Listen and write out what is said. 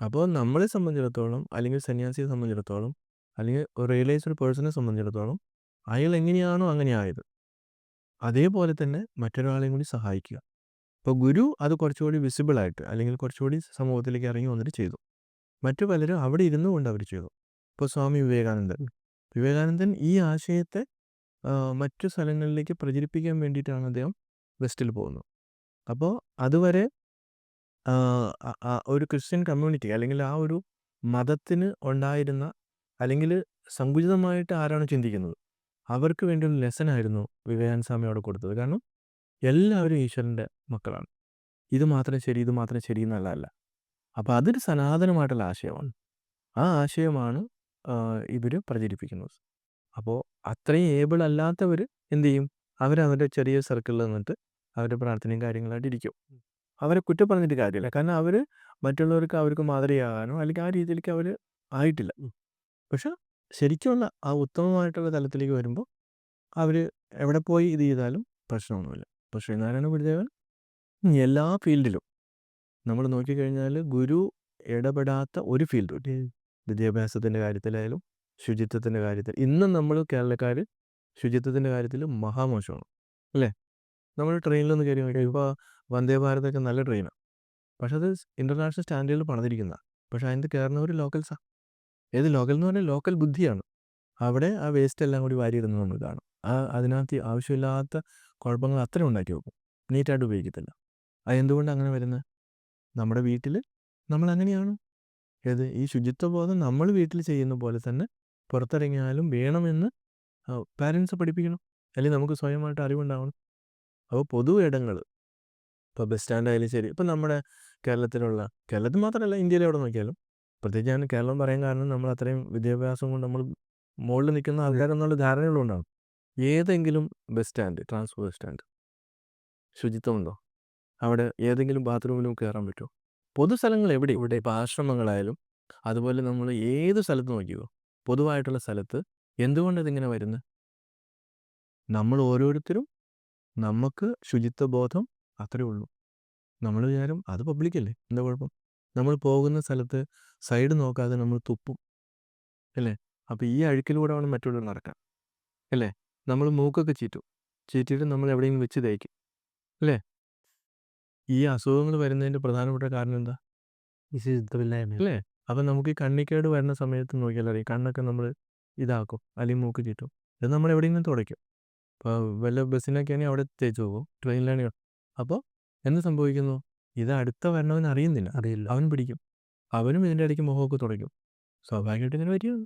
അപ്പോൾ നമ്മളെ സംബന്ധിച്ചിടത്തോളം അല്ലെങ്കിൽ സന്യാസിയെ സംബന്ധിച്ചിടത്തോളം അല്ലെങ്കിൽ റിയലൈസ്ഡ് പേഴ്സണെ സംബന്ധിച്ചിടത്തോളം അയാൾ എങ്ങനെയാണോ അങ്ങനെ ആയത്. അതേപോലെ തന്നെ മറ്റൊരാളെയും കൂടി സഹായിക്കുക. ഇപ്പോൾ ഗുരു അത് കുറച്ചുകൂടി വിസിബിളായിട്ട് അല്ലെങ്കിൽ കുറച്ചുകൂടി സമൂഹത്തിലേക്ക് ഇറങ്ങി വന്നിട്ട് ചെയ്തു. മറ്റു പലരും അവിടെ ഇരുന്നു കൊണ്ട് അവർ ചെയ്തു. ഇപ്പോൾ സ്വാമി വിവേകാനന്ദൻ. വിവേകാനന്ദൻ ഈ ആശയത്തെ മറ്റു സ്ഥലങ്ങളിലേക്ക് പ്രചരിപ്പിക്കാൻ വേണ്ടിയിട്ടാണ് അദ്ദേഹം വെസ്റ്റിൽ പോകുന്നത്. അപ്പോൾ അതുവരെ ഒരു ക്രിസ്ത്യൻ കമ്മ്യൂണിറ്റി അല്ലെങ്കിൽ ആ ഒരു മതത്തിന് ഉണ്ടായിരുന്ന അല്ലെങ്കിൽ സങ്കുചിതമായിട്ട് ആരാണ് ചിന്തിക്കുന്നത് അവർക്ക് വേണ്ടിയുള്ള ലെസൺ ആയിരുന്നു വിവേകാനന്ദ സ്വാമിയോട് കൊടുത്തത്. കാരണം എല്ലാവരും ഈശ്വരന്റെ മക്കളാണ്. ഇത് മാത്രം ശരി ഇത് മാത്രം ശരി എന്നുള്ളതല്ല അപ്പോൾ അതൊരു സനാതനമായിട്ടുള്ള ആശയമാണ്. ആ ആശയമാണ് ഇവർ പ്രചരിപ്പിക്കുന്നത്. അപ്പോൾ അത്രയും ഏബിൾ അല്ലാത്തവർ എന്ത് ചെയ്യും? അവരവരുടെ ചെറിയ സർക്കിളിൽ നിന്നിട്ട് അവരുടെ പ്രാർത്ഥനയും കാര്യങ്ങളായിട്ട് ഇരിക്കും. അവരെ കുറ്റം പറഞ്ഞിട്ട് കാര്യമില്ല. കാരണം അവർ മറ്റുള്ളവർക്ക് അവർക്ക് മാതൃകയാകാനോ അല്ലെങ്കിൽ ആ രീതിയിലേക്ക് അവർ ആയിട്ടില്ല. പക്ഷെ ശരിക്കുമുള്ള ആ ഉത്തമമായിട്ടുള്ള തലത്തിലേക്ക് വരുമ്പോൾ അവർ എവിടെ പോയി ഇത് ചെയ്താലും പ്രശ്നമൊന്നുമില്ല. ഇപ്പോൾ ശ്രീനാരായണ ഗുരുദേവൻ എല്ലാ ഫീൽഡിലും നമ്മൾ നോക്കിക്കഴിഞ്ഞാൽ ഗുരു ഇടപെടാത്ത ഒരു ഫീൽഡും വിദ്യാഭ്യാസത്തിന്റെ കാര്യത്തിലായാലും ശുചിത്വത്തിന്റെ കാര്യത്തിൽ ഇന്നും നമ്മൾ കേരളക്കാർ ശുചിത്വത്തിന്റെ കാര്യത്തിൽ മഹാമോശമാണ്. അല്ലേ? നമ്മൾ ട്രെയിനിലൊന്ന് കയറി നോക്കിയാൽ ഇപ്പോൾ വന്ദേ ഭാരത് ഒക്കെ നല്ല ട്രെയിനാണ് പക്ഷെ അത് ഇന്റർനാഷണൽ സ്റ്റാൻഡേർഡിൽ പണിതിരിക്കുന്ന. പക്ഷെ അതിന്റെ കയറുന്നവർ ലോക്കൽസാണ് ഏത് ലോക്കൽ എന്ന് പറഞ്ഞാൽ ലോക്കൽ ബുദ്ധിയാണ്. അവിടെ ആ വേസ്റ്റ് എല്ലാം കൂടി വാരിയിടുന്നത് നമ്മൾ കാണും. ആ അതിനകത്ത് ആവശ്യമില്ലാത്ത കുഴപ്പങ്ങൾ അത്രയും ഉണ്ടാക്കി വെക്കും. നീറ്റായിട്ട് ഉപയോഗിക്കത്തില്ല. അത് അങ്ങനെ വരുന്നത് നമ്മുടെ വീട്ടിൽ നമ്മൾ അങ്ങനെയാണ്. ഏത് ഈ ശുചിത്വബോധം നമ്മൾ വീട്ടിൽ ചെയ്യുന്ന പോലെ തന്നെ പുറത്തിറങ്ങിയാലും വേണമെന്ന് പാരൻസ് പഠിപ്പിക്കണം. അല്ലെങ്കിൽ നമുക്ക് സ്വയമായിട്ട് അറിവുണ്ടാവണം. അപ്പോൾ പൊതു ഇടങ്ങൾ ഇപ്പോൾ ബസ് സ്റ്റാൻഡ് ആയാലും ശരി. ഇപ്പം നമ്മുടെ കേരളത്തിലുള്ള കേരളത്തിൽ മാത്രമല്ല ഇന്ത്യയിൽ എവിടെ നോക്കിയാലും പ്രത്യേകിച്ച് ഞാൻ കേരളം പറയാൻ കാരണം നമ്മൾ അത്രയും വിദ്യാഭ്യാസം കൊണ്ട് നമ്മൾ മുകളിൽ നിൽക്കുന്ന ആൾക്കാരെന്നുള്ള ധാരണകളുണ്ടാകും ഏതെങ്കിലും bus stand transport bus stand ശുചിത്വമുണ്ടോ? അവിടെ ഏതെങ്കിലും ബാത്റൂമിലും കയറാൻ പറ്റുമോ? പൊതുസ്ഥലങ്ങൾ എവിടെ? ഇവിടെ. ഇപ്പോൾ ആശ്രമങ്ങളായാലും അതുപോലെ നമ്മൾ ഏത് സ്ഥലത്ത് നോക്കിയോ? പൊതുവായിട്ടുള്ള സ്ഥലത്ത് എന്തുകൊണ്ട് ഇതിങ്ങനെ വരുന്നത്? നമ്മൾ ഓരോരുത്തരും നമുക്ക് ശുചിത്വ ബോധം അത്രേ ഉള്ളൂ. നമ്മൾ വിചാരം അത് പബ്ലിക്കല്ലേ എന്താ കുഴപ്പം? നമ്മൾ പോകുന്ന സ്ഥലത്ത് സൈഡ് നോക്കാതെ നമ്മൾ തുപ്പും. അല്ലേ? അപ്പോൾ ഈ അഴുക്കിലൂടെ വേണം മറ്റുള്ളവർ നടക്കാൻ. അല്ലേ? നമ്മൾ മൂക്കൊക്കെ ചീറ്റും. ചീറ്റിയിട്ട് നമ്മൾ എവിടെയെങ്കിലും വെച്ച് തേക്കും. അല്ലേ? ഈ അസുഖങ്ങൾ വരുന്നതിന്റെ പ്രധാനപ്പെട്ട കാരണം എന്താ? അല്ലേ? അപ്പം നമുക്ക് ഈ കണ്ണിക്കേട് വരുന്ന സമയത്ത് നോക്കിയാൽ അറിയാം. കണ്ണൊക്കെ നമ്മൾ ഇതാക്കും. അല്ലെങ്കിൽ മൂക്ക് ചീറ്റും. ഇത് നമ്മൾ എവിടെയെങ്കിലും തുടയ്ക്കും. ഇപ്പോൾ വല്ല ബസ്സിനൊക്കെയാണെങ്കിൽ അവിടെ തേച്ച് പോകും ട്രെയിനിലാണെങ്കിൽ അപ്പോൾ എന്ത് സംഭവിക്കുന്നു? ഇത് അടുത്ത വരണവൻ അറിയുന്നില്ല. അറിയില്ല. അവൻ പിടിക്കും. അവനും ഇതിന്റെ ഇടയ്ക്ക് മുഖമൊക്കെ തുടയ്ക്കും. സ്വാഭാവികമായിട്ട് ഇങ്ങനെ വരികയാണ്.